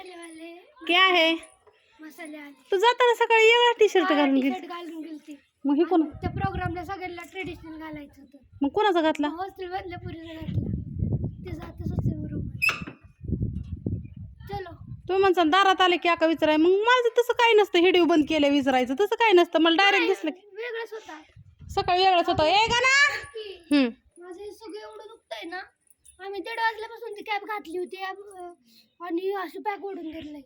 मसाले वाले. क्या आहे? मसाले आले तू जाताना सकाळी वेगळा टी शर्ट घालून गेली घालून गेलती. मग हे कोण? त्या प्रोग्रामला सगळ्यांना ट्रेडिशनल घालायचं होतं. मग कोणाचा घातला? हॉस्टेल मधल्या पुरीला घातला. ते जातच होते बरोबर चलो. तुम्ही म्हणसा दारात आले की आका विचाराय. मग माझं तसं काही नसतं. हेडिओ बंद केलं विचारायचं. तसं काही नसतं. मला डायरेक्ट दिसलं की. वेगळंच होता. सकाळी वेगळंच होतं. ए गा ना हम्म. माझं हे सगळं एवढं आम्ही दीड वाजल्यापासून ती कॅब घातली होती अं, आणि असं पॅक ओढून धरलंय.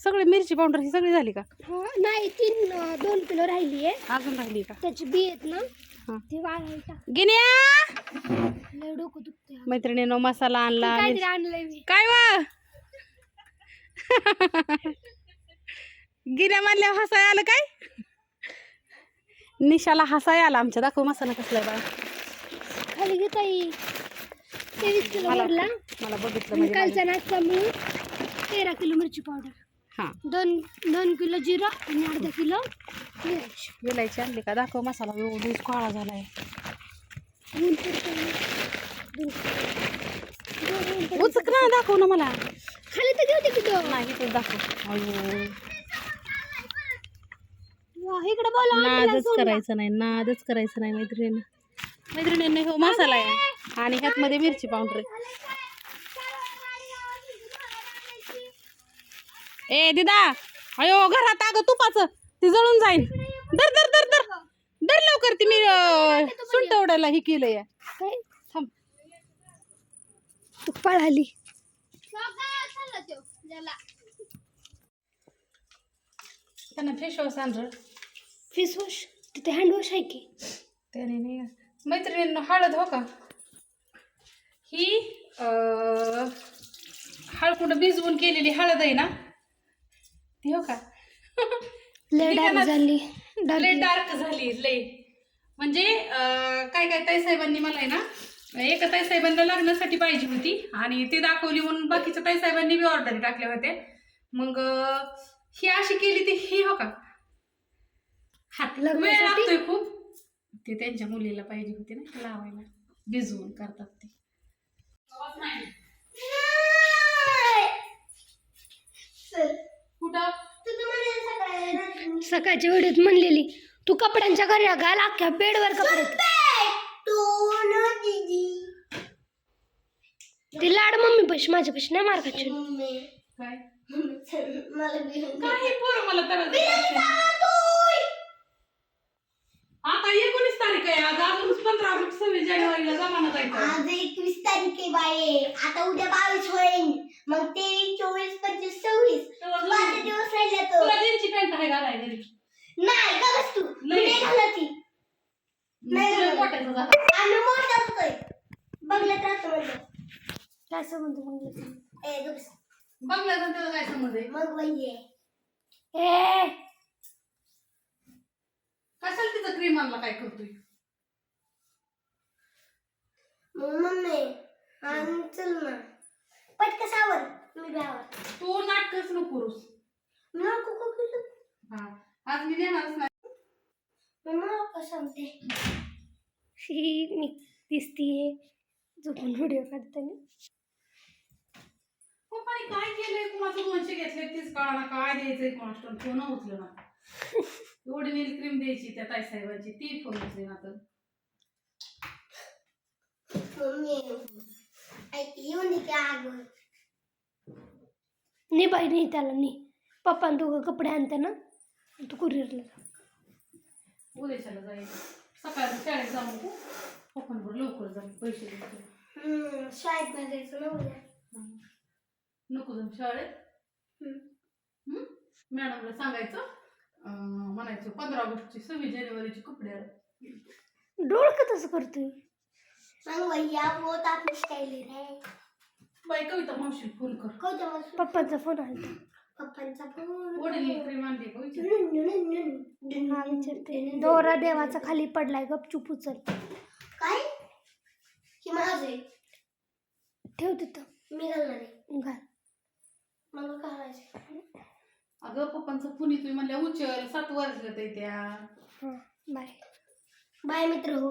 सगळी मिरची पावडर ही सगळी झाली का? हो नाही तीन अं, दोन किलो राहिली आहे. अजून राहिली का? त्याची बी आहेत ना हा. ती वाळायला गिन्या! लय डोकं दुखतंय मैत्रिणीनं मसाला आणला काहीतरी आणलंय मी काय वा? गिन्या म्हणल्यावर हसाय आलं काय? निशाला हसाय आला आमच्या. दाखव मसाला कसला आहे बाळा. खाली घेत आई तेवीस किलो मला मला बघितलं आणि म्हणजे कालचा नाश्ता मी तेरा किलो मिरची पावडर. हां. दोन दोन किलो जिरा आणि अर्धा किलो मिरची. विलायची आणली का? दाखव मसाला एवढा काळा झालाय. ऊन पडतंय. दोन दोन ऊन पडतंय. उचक ना दाखव ना मला. खाली तर घेऊ दे की दोन. नाही इथं दाखव. अयो. वा, इकडे बोला नादच करायचं नाही नादच करायचं नाही मैत्रिणी मैत्रिणींनी हो मसाला. आहे आणि ह्यात मध्ये मिरची पावडर. ए दिदा अयो घरात अगं तुपाचं. ती जळून जाईन. दर दर दर दर दर लवकर ती मी अं, सुंट उडायला ही केलं या थांब पळाली. त्यांना फेस वॉश आण रं. फेस वॉश तिथे हँड वॉश आहे की? त्याने नाही मैत्रिणींना हळद हो का? ही हळकुंड भिजवून केलेली हळद आहे ना? ती हो का? लय डार्क झाली. लय डार्क झाली लय. म्हणजे काय काय ताईसाहेबांनी मला आहे ना एका ताईसाहेबांना लग्नासाठी पाहिजे होती आणि ती दाखवली म्हणून बाकीच्या ताईसाहेबांनी बी ऑर्डर टाकल्या होत्या. मग ही अशी केली ती ही हो का? हात वेळ? लागतोय खूप. ते त्यांच्या मुलीला पाहिजे होती ना लावायला. भिजवून करतात ते. सकाळच्या वेळेत म्हणलेली तू कपड्यांच्या घरी घाल अख्ख्या बेडवर कपडे. ती लाड मम्मी पशी माझ्या पशी नाही मार खाची काय? काही पोरं मला तर आता एकोणीस तारीख आहे आज अजून पंधरा सव्वीस जानेवारीला जमाना जायचा आज एकवीस तारीख आहे बाये आता उद्या बावीस होईल. मग तेवीस चोवीस पंचवीस सव्वीस. जाऊ. दिवस राहिले तो. तुला पॅन्ट आहे नाही का बस तू. मी नाही. नाही घालत ती. नाही तुला घालत. मोठ्याचं झालं. आम्ही मोठा होतोय राहतो म्हणजे. काय संबंध ए दुस बंगल्याचं त्याला काय समज आहे? मग म्हणजे ए! कशाला तिचं क्रीम आणला काय करतोय? मम्मी आणि चल ना. पटकस आवर मी ब्यावर तू नाटकच नको करूस. मी नको को केलं हा आज मी देणारच नाही. मग मला का सांगते. ही मी दिसतीये. झोपून व्हिडिओ काढताना पप्पाने काय केलंय? कुणाचं दोनशे घेतले तीच कळा काय द्यायचंय कोणाष्टन फोन उचलं ना. एवढी नील क्रीम द्यायची त्या ताईसाहेबांची. ती फोन उचले ना तर मम्मी ऐक येऊन दे की आग नाही बाई नाही त्याला नाही. पप्पा दोघं कपडे आणते ना तू कुरिअरला जा. उद्याच्याला जायचं सकाळचं शाळेत जाऊ नको. पप्पांवर लवकर जाऊ पैसे द्यायचे शाळेत नाही जायचं ना उद्या. नको जाऊ शाळेत? मॅडमला सांगायचं म्हणायचं पंधरा ऑगस्टची सव्वीस जानेवारीचे कपडे. डोळ का तसं करतोय? मग भैया बहुत आपली स्टाईल रे. बाई कविता मावशी फोन कर. कोणत्या मस्त पप्पांचा फोन आला पप्पांचा फोन. हा विचारते दोरा देवाचा खाली पडलाय गपचूप उचल काय हे माझं आहे ठेव तिथं मी घालणार आहे घाल मला घालायचं अगं पप्पांचं फोन येतोय म्हणल्या उचल सात वाजलं ते त्या हां बाय बाय मित्र हो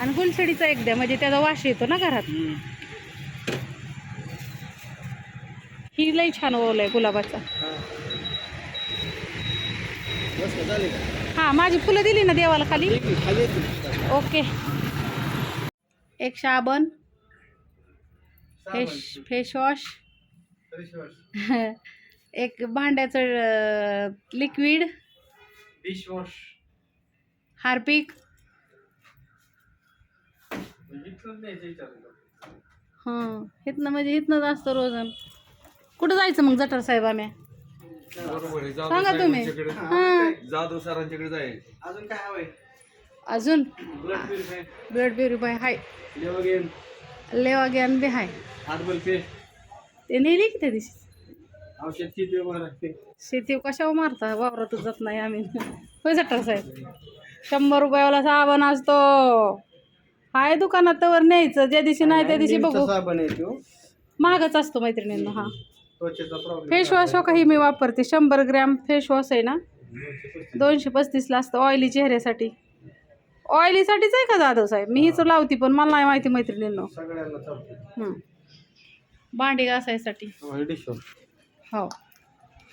आणि गुलछडीचा एक द्या म्हणजे त्याचा वास येतो ना घरात. ही लई छान ओल आहे गुलाबाचा. हा. माझी फुलं दिली ना देवाला खाली? ओके. एक साबण. Face face wash. एक भांड्याचं लिक्विड डिश वॉश. हार्पिक. हां इथनं म्हणजे इथनंच असतं रोजन. कुठं जायचं मग जटर साहेब आम्ही? बरोबर आहे सांगा तुम्ही. हां. जाधव सरांच्याकडे जाईल. अजून काय हवंय? अजून? ब्लड प्युरिफाय ब्लड प्युरिफाय हाय. लेवगेन लेवा गॅन बी हाय. हार्बल पेस्ट ते नेली की त्या दिवशी? औषध किती वगैरे शेती कशावर मारता? वावरातच जात नाही आम्ही. होय जटर साहेब? शंभर रुपयावाला साबण असतो. हाय दुकानात तर न्यायचं. ज्या दिवशी नाही त्या दिवशी बघू. साबण आहे तो. महागच असतो मैत्रिणींना हा. त्वचेचा प्रॉब्लेम फेस वॉश हो काही मी वापरते. शंभर ग्रॅम फेस वॉश आहे ना? दोनशे पस्तीसला असतं ऑइली चेहऱ्यासाठी. ऑइलीसाठीच आहे का जाधव साहेब? मी हीच लावती पण मला नाही माहिती मैत्रिणींनो. सगळ्यांना चालतं. हं. भांडी घासायसाठी. हो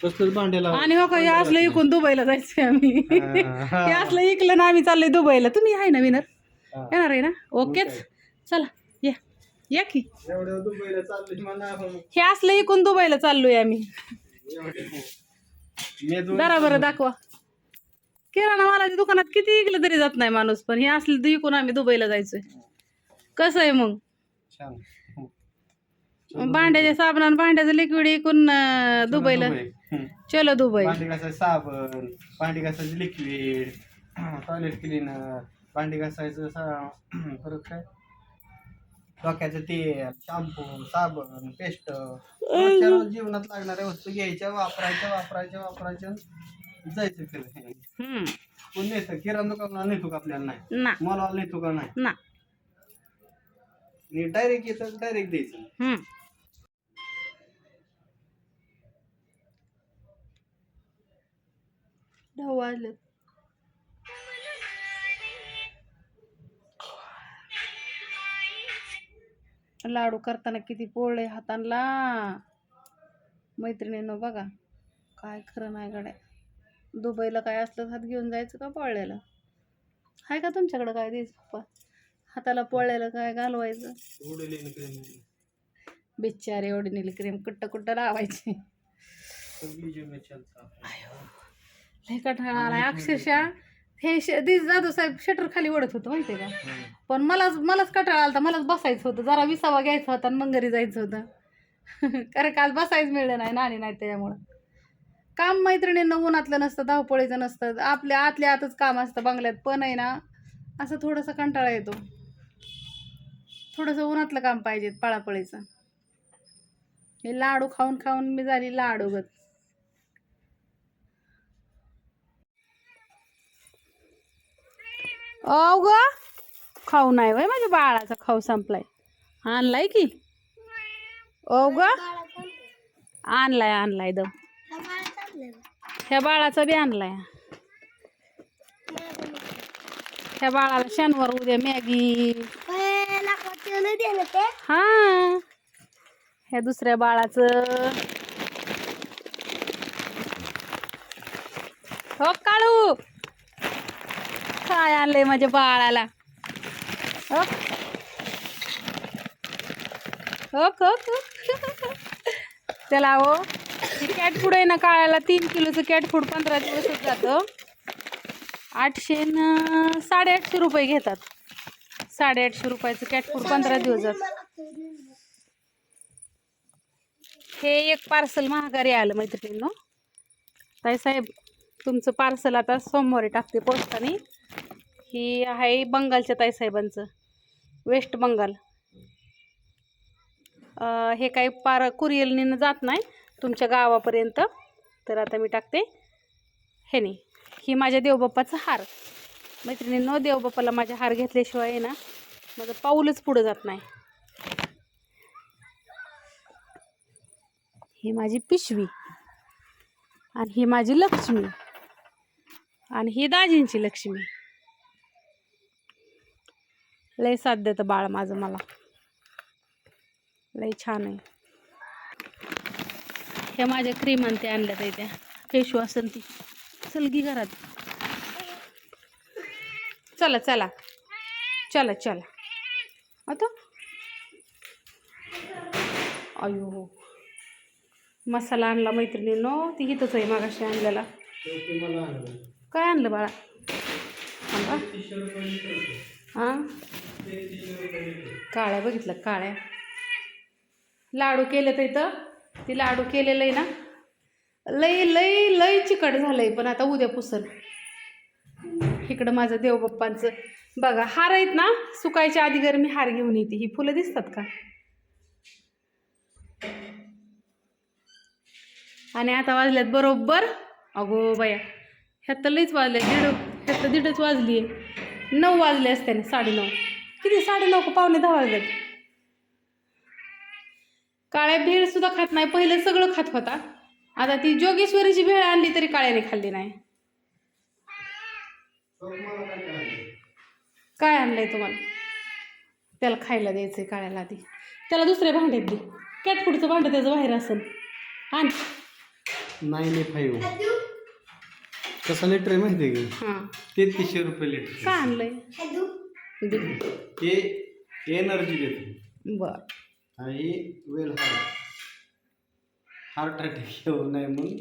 तसलंच भांड्याला आणि हो का हे असलं इकून दुबईला जायचंय आम्ही. हे असलं इकलं ना आम्ही चाललोय दुबईला. तुम्ही आहे ना विनर येणार आहे ना? ओकेच चला या. या की. हे असलं इकून दुबईला चाललोय आम्ही. दोन जरा बरं दाखवा. किराणा मालाच्या दुकानात किती इकलं तरी जात नाही माणूस पण हे असलं तर इकून आम्ही दुबईला जायचोय. कसं आहे मग? छान. भांड्याचे साबण भांड्याचं लिक्विड इकून दुबईला. चलो दुबई. भांडी घासायचं साबण भांडी घासायचं लिक्विड टॉयलेट क्लीनर भांडी घासायचं सा परत काय डोक्याचं तेल शॅम्पू साबण पेस्ट रोजच्या जीवनात लागणाऱ्या वस्तू घ्यायच्या वापरायच्या वापरायच्या वापरायच्या जायचं फिरायला. कोण नेतं? किराणा दुकानाला नेतो का आपल्याला नाही? ना. मॉलवाला नेतो का नाही? ना. डायरेक्ट येतं डायरेक्ट द्यायचं. हम्म. दहा वाजलेत लाडू करताना किती पोळले हातांना मैत्रिणीनं बघा काय खरं नाही गड्या. दुबईला काय असलं हात घेऊन जायचं का पोळल्याला आहे का तुमच्याकडं काय द्यायचं पप्पा हाताला पोळल्याला काय घालवायचं? बिचारे ओढणीली क्रीम कुट्ट कुट्ट लावायची? लय कठाळा आलाय अक्षरशः. हे श दिस जाधव साहेब शटर खाली ओढत होतं माहितीये का? पण मलाच मलाच कटाळा आलता मलाच बसायचं होतं. जरा विसावा घ्यायचा होता आणि मग घरी जायचं होतं. कारण काल बसायचं मिळलं नाही नाणी नाही त्याच्यामुळं. काम मैत्रिणींना उन्हातलं नसतं धावपळीचं नसतं. आपल्या आतल्या आतच काम असतं बंगल्यात. पण आहे ना असं थोडंसं कंटाळा येतो. थोडंसं उन्हातलं काम पाहिजे पळापळीचं. हे लाडू खाऊन खाऊन मी झाली लाडू गत. अव ग खाऊ नाही वय माझ्या बाळाचा खाऊ संपलाय. आणलाय की? ओ ग आणलाय आणलाय दम. ह्या बाळाचा बी आणलाय. ह्या बाळाला शनिवार उद्या मॅगी. हा. ह्या दुसऱ्या बाळाचं हो काळू काय आणलंय माझ्या बाळाला. हो? हो, हो, हो. त्याला हो कॅट फूड आहे ना काळाला तीन किलोचं कॅट फूड पंधरा दिवसच जातं. आठशे न साडेआठशे रुपये घेतात. साडेआठशे रुपयाचं कॅट फूड पंधरा दिवस जातं हे एक पार्सल महागारी आलं मैत्रिणींनो. ताई साहेब तुमचं पार्सल आता सोमवारी टाकते पोस्टाने. ही आहे बंगालच्या ताईसाहेबांचं. वेस्ट बंगाल. हे काही पार कुरियलनीनं जात नाही तुमच्या गावापर्यंत. तर आता मी टाकते. हे नाही ही माझ्या देवबाप्पाचा हार. मैत्रिणींनो देवबाप्पाला माझ्या हार घेतल्याशिवाय आहे ना माझं पाऊलच पुढं जात नाही. ही माझी पिशवी आणि ही माझी लक्ष्मी आणि ही दाजींची लक्ष्मी. लय साथ देतं बाळ माझं मला. लय छान आहे. ह्या माझ्या क्रीम आणि ते आणल्या त्या. त्या फेशू असेल ती चल गी घरात. चला चला. चला चला. आता? अयो. हो मसाला आणला मैत्रिणींनो. ती इथंच आहे मागाशी आणलेला. काय आणलं बाळा? हां? काळ्या बघितलं काळ्या. लाडू केलं तर इथं? ती लाडू केलेलं आहे ना? लई लई लई चिकट आहे पण आता उद्या पुसल. इकडं माझं देवबाप्पांचं. बघा हार आहेत ना? सुकायच्या आधी गरमी मी हार घेऊन येते. ही फुलं दिसतात का? आणि आता वाजल्यात बरोबर? अगो बाया ह्यात तर लईच वाजले दीड ह्यात तर दीडच वाजली आहे नऊ वाजले असते ना साडेनऊ. किती? साडेनऊ का पावणे दहा वाजल्यात काळ्या भेळ सुद्धा खात नाही. पहिलं सगळं खात होता. आता ती जोगेश्वरीची भेळ आणली तरी काळ्याने खाल्ली नाही. काय आणलंय तुम्हाला? त्याला खायला द्यायचंय काळ्याला आधी. त्याला दुसरे भांडे दे. कॅटफूडचं भांडं त्याचं बाहेर असेल आण. ए फाईव्ह कसं लिटर आहे माहिती आहे का. हां. तेहतीसशे रुपये लिटर काय आणलंय? हे एनर्जी देते. बर. आणि वेल हार्ट हार्ट अटॅक येऊ नये म्हणून.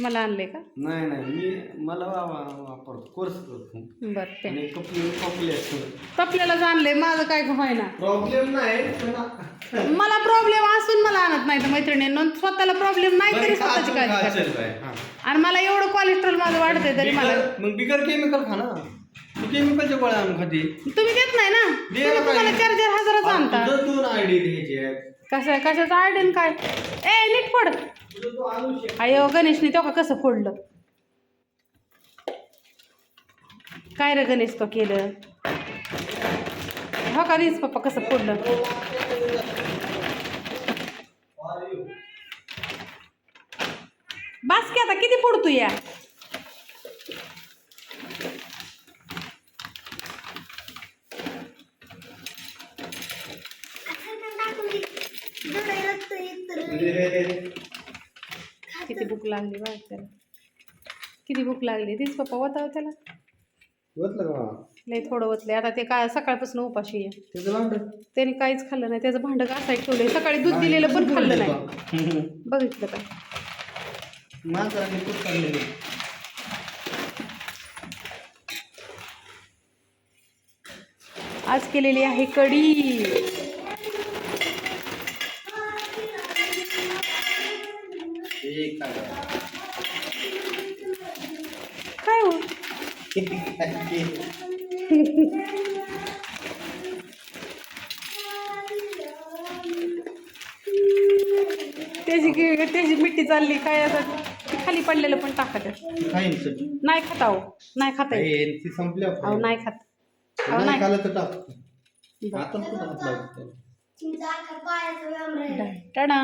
मला आणलंय का? नाही नाही. मी मला वा- वा- वापरतो. कोर्स करतो. बर ते. आणि कपडे कपले असतो आणलंय. माझं काय व्हायना? प्रॉब्लेम नाही पण मला प्रॉब्लेम असून मला आणत नाही तर मैत्रिणींनो स्वतःला प्रॉब्लेम नाही तरी बरं, स्वतःची काळजी करते हा. आणि मला एवढं कोलेस्ट्रॉल माझं वाढतंय तरी मला. बिगर- मग बिगर केमिकल खा ना. तू केमिकलच्या गोळ्या आणून खाते. तुम्ही देत नाही ना? दे तुम्ही ना तुम्हाला. चार चार हजाराचं आणता. तुझं दोन आयडी द्यायचे आहेत कशा कशाचं आयडन काय? ए नीट फोड. तुझं तू आणू शकतो अयो गणेशने तो का कसं फोडलं? काय रे गणेश तो केलं? हो का रीच पप्पा कसं फोडलं? बास की आता किती फोडतो या? किती भूक लागली बघ त्याला. किती भूक लागली तीच पप्पा होता त्याला. का? लय थोडं होतलंय आता ते काय सकाळपासून उपाशी आहे. त्याने काहीच खाल्लं नाही. त्याचं भांडं घासायला ठेवलंय. सकाळी दूध दिलेलं पण खाल्लं नाही. बघितलं काय आणि तूच खाल्लेलं. आज केलेली आहे कढी हे काय? काय हो त्याची की- त्याची मिठी चालली काय आता खाली पडलेलं पण टाकत खाईन सगळी. नाही खाता हो नाही खाता येत. हे, ती संपल्या अहो नाही खात. अहो नाही नाही. खाल्लं तर टाक. आता कुठं हात लावतो त्याला? चिंचा पायाचं व्यायाम राहिला. टाडा